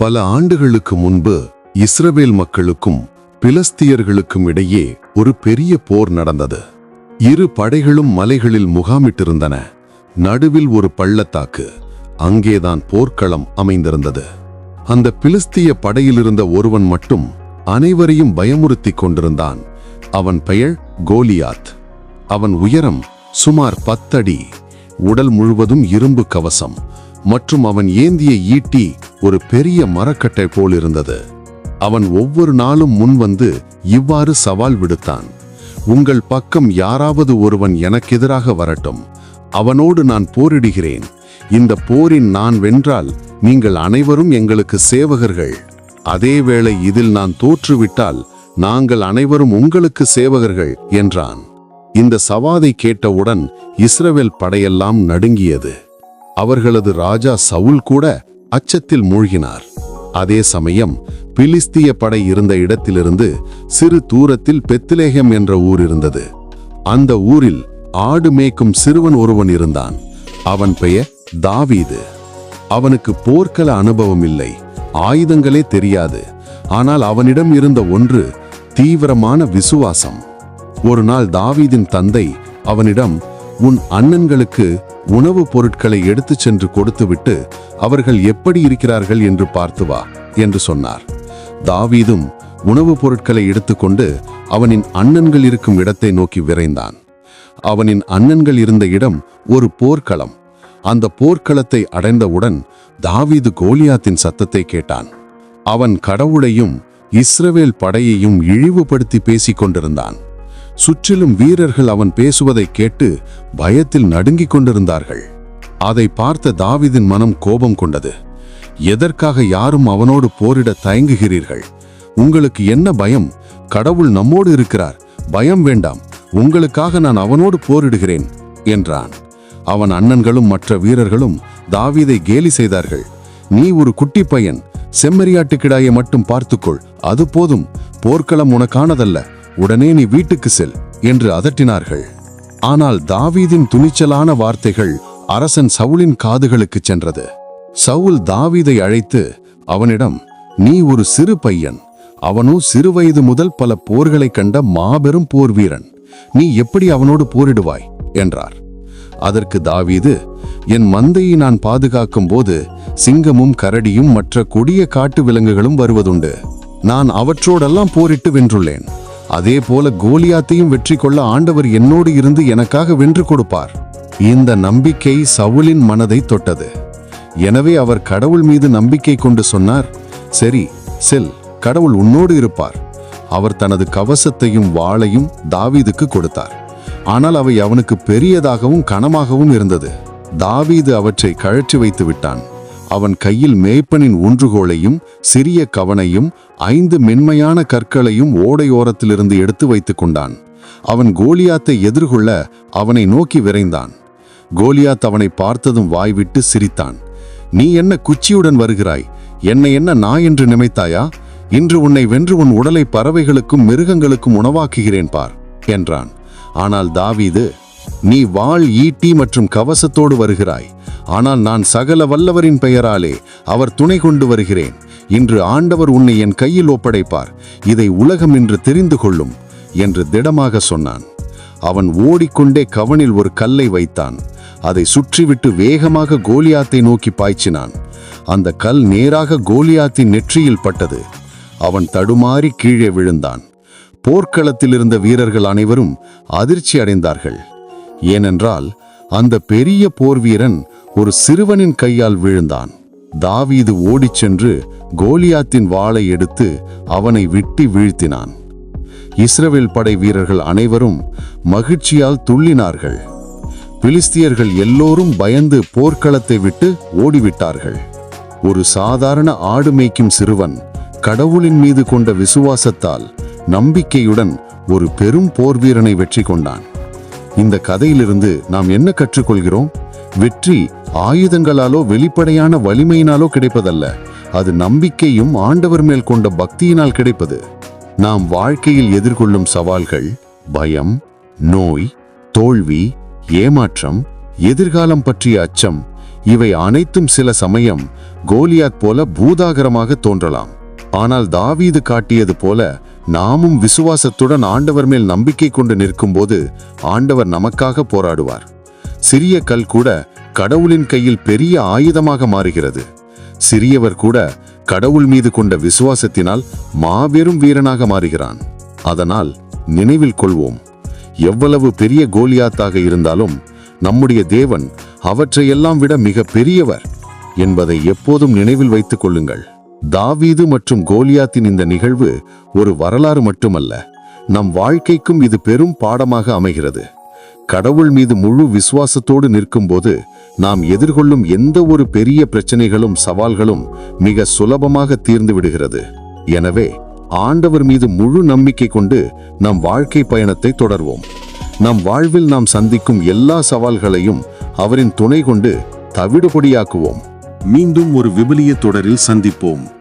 பல ஆண்டுகளுக்கு முன்பு இஸ்ரவேல் மக்களுக்கும் பிலஸ்தியர்களுக்கும் இடையே ஒரு பெரிய போர் நடந்தது. இரு படைகளும் மலைகளில் முகாமிட்டிருந்தன. நடுவில் ஒரு பள்ளத்தாக்கு அங்கேதான் போர்க்களம் அமைந்திருந்தது. அந்த பிலிஸ்திய படையிலிருந்த ஒருவன் மட்டும் அனைவரையும் பயமுறுத்திக் கொண்டிருந்தான். அவன் பெயர் கோலியாத். அவன் உயரம் சுமார் பத்தடி உடல் முழுவதும் இரும்பு கவசம் மற்றும் அவன் ஏந்திய ஈட்டி ஒரு பெரிய மரக்கட்டை போல் இருந்தது அவன் ஒவ்வொரு நாளும் முன் வந்து இவ்வாறு சவால் விடுத்தான். உங்கள் பக்கம் யாராவது ஒருவன் எனக்கெதிராக வரட்டும். அவனோடு நான் போரிடுகிறேன். இந்த போரின் நான் வென்றால் நீங்கள் அனைவரும் எங்களுக்கு சேவகர்கள். அதேவேளை இதில் நான் தோற்றுவிட்டால் நாங்கள் அனைவரும் உங்களுக்கு சேவகர்கள் என்றான். இந்த சவாதை கேட்டவுடன் இஸ்ரவேல் படையெல்லாம் நடுங்கியது. அவர்களது ராஜா சவுல் கூட அச்சத்தில் மூழ்கினார். அதே சமயம் பிலிஸ்திய படை இருந்த இடத்திலிருந்து சிறு தூரத்தில் பெத்திலேகம் என்ற ஊர் இருந்தது. அந்த ஊரில் ஆடு மேய்க்கும் சிறுவன் ஒருவன் இருந்தான். அவன் பெயர் தாவீது. அவனுக்கு போர்க்கள அனுபவம் இல்லை. ஆயுதங்களே தெரியாது. ஆனால் அவனிடம் இருந்த ஒன்று தீவிரமான விசுவாசம். ஒரு நாள் தாவீதின் தந்தை அவனிடம் உன் அண்ணன்களுக்கு உணவுப் பொருட்களை எடுத்துச் சென்று கொடுத்துவிட்டு அவர்கள் எப்படி இருக்கிறார்கள் என்று பார்த்து வா என்று சொன்னார். தாவீதும் உணவுப் பொருட்களை எடுத்துக்கொண்டு அவனின் அண்ணன்கள் இருக்கும் இடத்தை நோக்கி விரைந்தான். அவனின் அண்ணன்கள் இருந்த இடம் ஒரு போர்க்களம். அந்த போர்க்களத்தை அடைந்தவுடன் தாவீது கோலியாத்தின் சத்தத்தை கேட்டான். அவன் கடவுளையும் இஸ்ரவேல் படையையும் இழிவுபடுத்தி பேசிக் கொண்டிருந்தான். சுற்றிலும் வீரர்கள் அவன் பேசுவதை கேட்டு பயத்தில் நடுங்கிக் கொண்டிருந்தார்கள். அதை பார்த்த தாவீதின் மனம் கோபம் கொண்டது. எதற்காக யாரும் அவனோடு போரிட தயங்குகிறீர்கள்? உங்களுக்கு என்ன பயம்? கடவுள் நம்மோடு இருக்கிறார். பயம் வேண்டாம். உங்களுக்காக நான் அவனோடு போரிடுகிறேன் என்றான். அவன் அண்ணன்களும் மற்ற வீரர்களும் தாவீதை கேலி செய்தார்கள். நீ ஒரு குட்டி பையன். செம்மறியாட்டுக்கிடாயை மட்டும் பார்த்துக்கொள். அது போதும். போர்க்களம் உனக்கானதல்ல. உடனே நீ வீட்டுக்கு செல் என்று அதட்டினார்கள். ஆனால் தாவீதின் துணிச்சலான வார்த்தைகள் அரசன் சவுலின் காதுகளுக்குச் சென்றது. சவுல் தாவீதை அழைத்து அவனிடம் நீ ஒரு சிறு பையன். அவனோ சிறுவயது முதல் பல போர்களைக் கண்ட மாபெரும் போர் வீரன். நீ எப்படி அவனோடு போரிடுவாய்? என்றார். அதற்கு தாவீது என் மந்தையை நான் பாதுகாக்கும் போது சிங்கமும் கரடியும் மற்ற கொடிய காட்டு விலங்குகளும் வருவதுண்டு. நான் அவற்றோடெல்லாம் போரிட்டு வென்றுள்ளேன். அதே போல கோலியாத்தையும் வெற்றி கொள்ள ஆண்டவர் என்னோடு இருந்து எனக்காக வென்று கொடுப்பார். இந்த நம்பிக்கை சவுலின் மனதை தொட்டது. எனவே அவர் கடவுள் மீது நம்பிக்கை கொண்டு சொன்னார் சரி செல் கடவுள் உன்னோடு இருப்பார். அவர் தனது கவசத்தையும் வாளையும் தாவீதுக்கு கொடுத்தார். ஆனால் அவை அவனுக்கு பெரியதாகவும் கனமாகவும் இருந்தது. தாவீது அவற்றை கழற்றி வைத்து விட்டான். அவன் கையில் மேய்ப்பனின் ஊன்றுகோலையும் சிறிய கவனையும் ஐந்து மென்மையான கற்களையும் ஓடையோரத்திலிருந்து எடுத்து வைத்துக் கொண்டான். அவன் கோலியாத்தை எதிர்கொள்ள அவனை நோக்கி விரைந்தான். கோலியாத் அவனை பார்த்ததும் வாய்விட்டு சிரித்தான். நீ என்ன குச்சியுடன் வருகிறாய்? என்னை என்ன நான் என்று நினைத்தாயா? இன்று உன்னை வென்று உன் உடலை பறவைகளுக்கும் மிருகங்களுக்கும் உணவாக்குகிறேன் பார் என்றான். ஆனால் தாவீது நீ வாள் ஈட்டி மற்றும் கவசத்தோடு வருகிறாய். ஆனால் நான் சகல வல்லவரின் பெயராலே அவர் துணை கொண்டு வருகிறேன். இன்று ஆண்டவர் உன்னை என் கையில் ஒப்படைப்பார். இதை உலகம் என்று தெரிந்து கொள்ளும் என்று திடமாக சொன்னான். அவன் ஓடிக்கொண்டே கவனில் ஒரு கல்லை வைத்தான். அதை சுற்றிவிட்டு வேகமாக கோலியாத்தை நோக்கி பாய்ச்சினான். அந்த கல் நேராக கோலியாத்தின் நெற்றியில் பட்டது. அவன் தடுமாறி கீழே விழுந்தான். போர்க்களத்தில் இருந்த வீரர்கள் அனைவரும் அதிர்ச்சி அடைந்தார்கள். ஏனென்றால் அந்த பெரிய போர் வீரன் ஒரு சிறுவனின் கையால் விழுந்தான். தாவீது ஓடிச் சென்று கோலியாத்தின் வாளை எடுத்து அவனை விட்டி வீழ்த்தினான். இஸ்ரவேல் படை வீரர்கள் அனைவரும் மகிழ்ச்சியால் துள்ளினார்கள். பிலிஸ்தியர்கள் எல்லோரும் பயந்து போர்க்களத்தை விட்டு ஓடிவிட்டார்கள். ஒரு சாதாரண ஆடு மேய்க்கும் சிறுவன் கடவுளின் மீது கொண்ட விசுவாசத்தால் நம்பிக்கையுடன் ஒரு பெரும் போர் வீரனை வெற்றி கொண்டான். இந்த கதையிலிருந்து நாம் என்ன கற்றுக்கொள்கிறோம்? வெற்றி ஆயுதங்களாலோ வெளிப்படையான வலிமையினாலோ கிடைப்பதல்ல. அது நம்பிக்கையும் ஆண்டவர் மேல் கொண்ட பக்தியினால் கிடைப்பது. நாம் வாழ்க்கையில் எதிர்கொள்ளும் சவால்கள் பயம் நோய் தோல்வி ஏமாற்றம் எதிர்காலம் பற்றிய அச்சம் இவை அனைத்தும் சில சமயம் கோலியாத் போல பூதாகரமாக தோன்றலாம். ஆனால் தாவீது காட்டியது போல நாமும் விசுவாசத்துடன் ஆண்டவர் மேல் நம்பிக்கை கொண்டு நிற்கும்போது ஆண்டவர் நமக்காக போராடுவார். சிறிய கல் கூட கடவுளின் கையில் பெரிய ஆயுதமாக மாறுகிறது. சிறியவர் கூட கடவுள் மீது கொண்ட விசுவாசத்தினால் மாபெரும் வீரனாக மாறுகிறான். அதனால் நினைவில் கொள்வோம். எவ்வளவு பெரிய கோலியாத்தாக இருந்தாலும் நம்முடைய தேவன் அவற்றையெல்லாம் விட மிக பெரியவர் என்பதை எப்போதும் நினைவில் வைத்துக் கொள்ளுங்கள். தாவீது மற்றும் கோலியாத்தின் இந்த நிகழ்வு ஒரு வரலாறு மட்டுமல்ல. நம் வாழ்க்கைக்கும் இது பெரும் பாடமாக அமைகிறது. கடவுள் மீது முழு விசுவாசத்தோடு நிற்கும்போது நாம் எதிர்கொள்ளும் எந்த ஒரு பெரிய பிரச்சனைகளும் சவால்களும் மிக சுலபமாக தீர்ந்து விடுகிறது. எனவே ஆண்டவர் மீது முழு நம்பிக்கை கொண்டு நம் வாழ்க்கை பயணத்தை தொடர்வோம். நம் வாழ்வில் நாம் சந்திக்கும் எல்லா சவால்களையும் அவரின் துணை கொண்டு தவிடுபொடியாக்குவோம். மீண்டும் ஒரு விபிலிய தொடரில் சந்திப்போம்.